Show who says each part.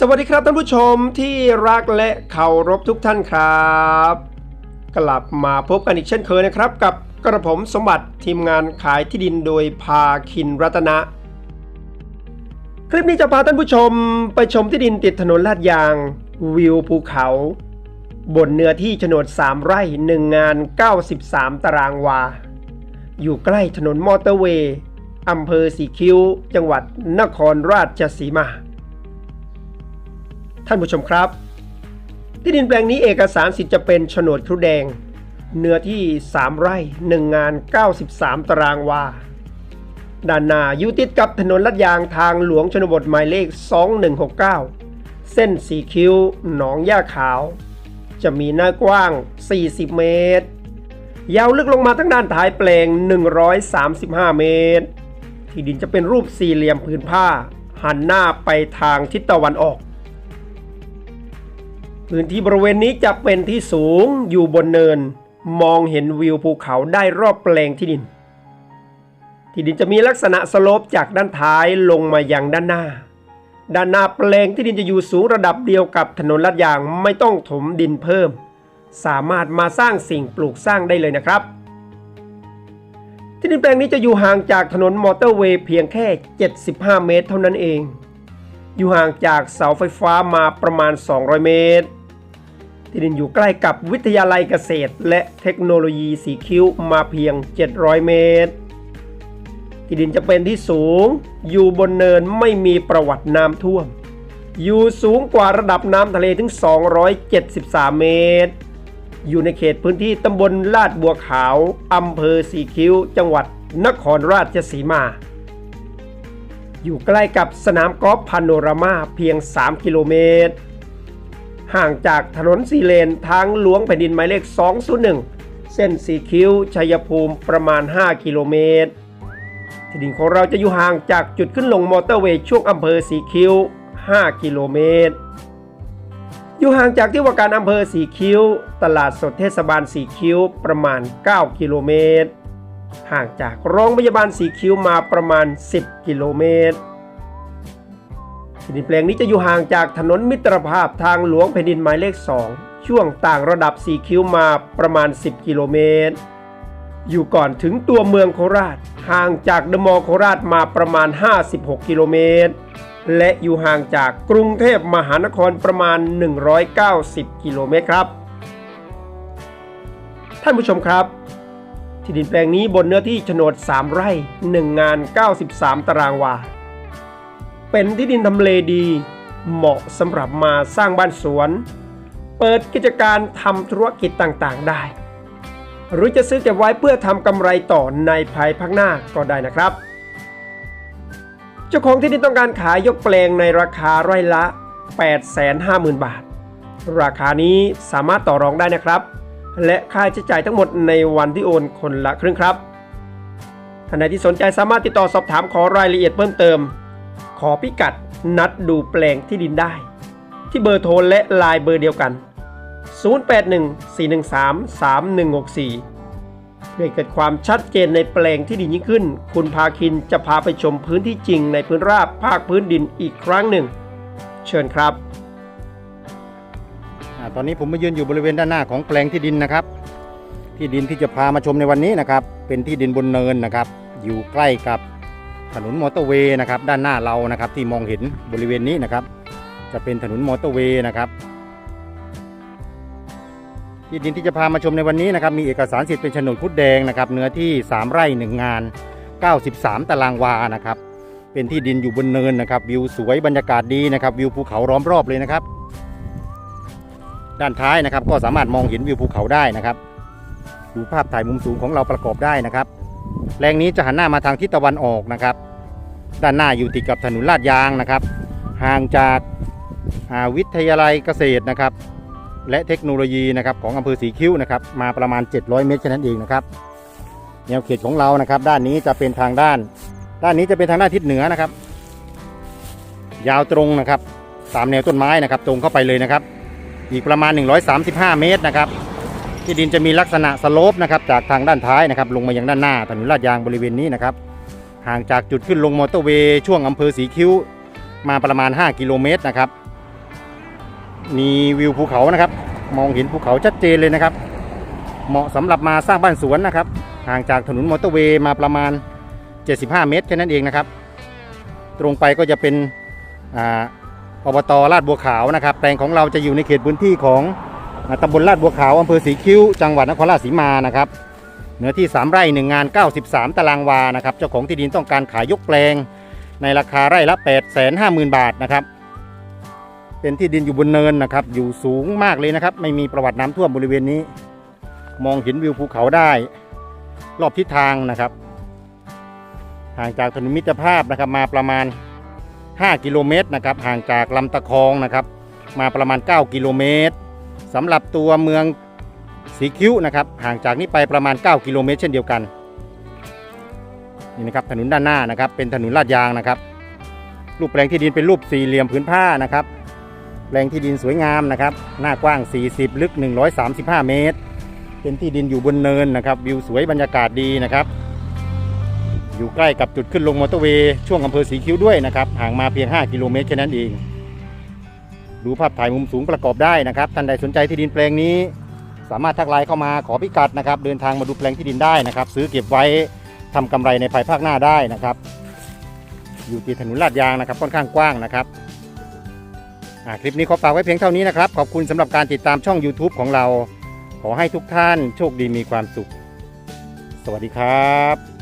Speaker 1: สวัสดีครับท่านผู้ชมที่รักและเคารพทุกท่านครับ กลับมาพบกันอีกเช่นเคยนะครับ กับกระผมสมบัติทีมงานขายที่ดินโดยพาคินรัตนะ คลิปนี้จะพาท่านผู้ชมไปชมที่ดินติดถนนลาดยาง วิวภูเขา บนเนื้อที่โฉนด 3 ไร่ 1 งาน 93 ตารางวา อยู่ใกล้ถนนมอเตอร์เวย์อำเภอสีคิ้ว จังหวัดนครราชสีมา ท่านผู้ชมครับ ที่ดินแปลงนี้เอกสารสิทธิ์จะเป็นโฉนดครุแดง เนื้อที่ 3 ไร่ 1 งาน 93 ตารางวา ด้านหน้าอยู่ติดกับถนนลาดยางทางหลวงชนบทหมายเลข 2169 เส้นสีคิ้ว หนองย่าขาว จะมีหน้ากว้าง 40 เมตร ยาวลึกลงมาทั้งด้านท้ายแปลง 135 เมตร ที่ดินจะเป็นรูปสี่เหลี่ยมผืนผ้า หันหน้าไปทางทิศตะวันออก พื้นที่บริเวณนี้จะเป็นที่สูงอยู่บนเนิน มองเห็นวิวภูเขาได้รอบแปลงที่ดิน ที่ดินจะมีลักษณะสโลปจากด้านท้ายลงมายังด้านหน้า ด้านหน้าแปลงที่ดินจะอยู่สูงระดับเดียวกับถนนลาดยางไม่ต้องถมดินเพิ่ม สามารถมาสร้างสิ่งปลูกสร้างได้เลยนะครับ ที่ดินแปลงนี้จะอยู่ห่างจากถนนมอเตอร์เวย์เพียงแค่ 75 เมตร เท่านั้นเองอยู่ห่างจากเสาไฟฟ้ามาประมาณ 200 เมตร ที่ดินอยู่ใกล้กับวิทยาลัยเกษตร และเทคโนโลยีสีคิ้วมาเพียง 700 เมตร ที่ดินจะเป็นที่สูง อยู่บนเนินไม่มีประวัติน้ำท่วม อยู่สูงกว่าระดับน้ำทะเลถึง 273 เมตร อยู่ในเขตพื้นที่ตำบลลาดบัวขาวอำเภอสีคิ้ว จังหวัดนครราชสีมาอยู่ใกล้กับสนามกอล์ฟพาโนรามาเพียง 3 กิโลเมตร ห่างจากถนนสีเลนทางหลวงแผ่นดินหมายเลข 201 เส้นสีคิ้ว ชัยภูมิประมาณ 5 กิโลเมตร ที่ดินของเราจะอยู่ห่างจากจุดขึ้นลงมอเตอร์เวย์ช่วงอำเภอสีคิ้ว 5 กิโลเมตร อยู่ห่างจากที่ว่าการอำเภอสีคิ้ว ตลาดสดเทศบาลสีคิ้วประมาณ 9 กิโลเมตร ห่างจากโรงพยาบาลสีคิ้วมาประมาณ 10 กิโลเมตร ที่ดินแปลงนี้จะอยู่ห่างจากถนนมิตรภาพทางหลวงแผ่นดินหมายเลข 2 ช่วงต่างระดับสีคิ้วมาประมาณ 10 กิโลเมตร อยู่ก่อนถึงตัวเมืองโคราช ห่างจากเดอะมอลล์โคราชมาประมาณ 56 กิโลเมตร และอยู่ห่างจากกรุงเทพมหานครประมาณ 190 กิโลเมตรครับ ท่านผู้ชมครับที่ดินแปลงนี้บนเนื้อที่โฉนด 3 ไร่ 1 งาน 93 ตารางวา เป็นที่ดินทำเลดี เหมาะสำหรับมาสร้างบ้านสวน เปิดกิจการทำธุรกิจต่างๆได้ หรือจะซื้อเก็บไว้เพื่อทำกำไรต่อในภายภาคหน้าก็ได้นะครับ เจ้าของที่ดินต้องการขายยกแปลงในราคาไร่ละ 850,000 บาท ราคานี้สามารถต่อรองได้นะครับ และค่าใช้จ่ายทั้งหมดในวันที่โอนคนละครึ่งครับท่านใดที่สนใจสามารถติดต่อสอบถามขอรายละเอียดเพิ่มเติม ขอพิกัดนัดดูแปลงที่ดินได้ ที่เบอร์โทรและไลน์เบอร์เดียวกัน 0814133164 เพื่อเกิดความชัดเจนในแปลงที่ดินยิ่งขึ้น คุณพาคินจะพาไปชมพื้นที่จริงในพื้นราบภาคพื้นดินอีกครั้งหนึ่ง เชิญครับ
Speaker 2: อาตอนนี้ผมมายืนอยู่บริเวณด้านหน้าของแปลงที่ดินนะครับ ที่ดินที่จะพามาชมในวันนี้นะครับ เป็นที่ดินบนเนินนะครับ อยู่ใกล้กับ ถนนมอเตอร์เวย์นะครับด้านหน้าเรานะครับที่มองเห็นบริเวณนี้นะครับ จะเป็นถนนมอเตอร์เวย์นะครับที่ดินที่จะพามาชมในวันนี้นะครับ มีเอกสารสิทธิ์เป็นโฉนดคุดแดงนะครับ เนื้อที่ 3 ไร่ 1 งาน 93 ตารางวานะครับ เป็นที่ดินอยู่บนเนินนะครับ วิวสวยบรรยากาศดีนะครับ วิวภูเขาล้อมรอบเลยนะครับ ด้านท้ายนะครับ ก็สามารถมองเห็นวิวภูเขาได้นะครับดูภาพถ่ายมุมสูงของเราประกอบได้นะครับแปลงนี้จะหันหน้ามาทางทิศตะวันออกนะครับ ด้านหน้าอยู่ติดกับถนนลาดยางนะครับ ห่างจากาวิทยาลัยเกษตรนะครับ และเทคโนโลยีนะครับของอำเภอสีคิ้วนะครับ มาประมาณ 700 เมตรแค่นั้นเองนะครับ แนวเขตของเรานะครับ ด้านนี้จะเป็นทางด้าน ด้านนี้จะเป็นทางด้านทิศเหนือนะครับ ยาวตรงนะครับ ตามแนวต้นไม้นะครับ ตรงเข้าไปเลยนะครับ อีกประมาณ 135 เมตรนะครับที่ดินจะมีลักษณะสโลปนะครับจากทางด้านท้ายนะครับ ลงมายังด้านหน้าถนนลาดยางบริเวณนี้นะครับ ห่างจากจุดขึ้นลงมอเตอร์เวย์ช่วงอำเภอสีคิ้ว มาประมาณ 5 กิโลเมตรนะครับ มีวิวภูเขานะครับ มองเห็นภูเขาชัดเจนเลยนะครับ เหมาะสำหรับมาสร้างบ้านสวนนะครับ ห่างจากถนนมอเตอร์เวย์มาประมาณ 75 เมตรแค่นั้นเองนะครับ ตรงไปก็จะเป็นอ่าอบตลาดบัวขาวนะครับ แปลงของเราจะอยู่ในเขตพื้นที่ของอตำบลลาดบัวขาวอำเภอสีคิ้ว จังหวัดนครราชสีมานะครับ เนื้อที่ 3 ไร่1งาน 93 ตารางวานะครับเจ้าของที่ดินต้องการขายยกแปลง ในราคาไร่ละ850,000 บาทนะครับเป็นที่ดินอยู่บนเนินนะครับ อยู่สูงมากเลยนะครับ ไม่มีประวัติน้ำท่วมบริเวณนี้ มองเห็นวิวภูเขาได้ รอบทิศทางนะครับ ห่างจากถนนมิตรภาพนะครับ มาประมาณ 5 กิโลเมตรนะครับ ห่างจากลำตะคองนะครับ มาประมาณ 9 กิโลเมตรสำหรับตัวเมือง สีคิ้วนะครับห่างจากนี้ไปประมาณ 9 กิโลเมตรเช่นเดียวกันนี่นะครับถนนด้านหน้านะครับ เป็นถนนลาดยางนะครับ รูปแปลงที่ดินเป็นรูปสี่เหลี่ยมผืนผ้านะครับแปลงที่ดินสวยงามนะครับ หน้ากว้าง 40 ลึก 135 เมตร เป็นที่ดินอยู่บนเนินนะครับ วิวสวยบรรยากาศดีนะครับ อยู่ใกล้กับจุดขึ้นลงมอเตอร์เวย์ช่วงอำเภอสีคิ้วด้วยนะครับ ห่างมาเพียง 5 กิโลเมตรแค่นั้นเอง ดูภาพถ่ายมุมสูงประกอบได้นะครับ ท่านใดสนใจที่ดินแปลงนี้ สามารถทักไลน์เข้ามาขอพิกัดนะครับ เดินทางมาดูแปลงที่ดินได้นะครับ ซื้อเก็บไว้ทำกำไรในภายภาคหน้าได้นะครับ อยู่ที่ถนนลาดยางนะครับ ค่อนข้างกว้างนะครับคลิปนี้ขอฝากไว้เพียงเท่านี้นะครับ ขอบคุณสำหรับการติดตามช่อง YouTube ของเรา ขอให้ทุกท่านโชคดีมีความสุข สวัสดีครับ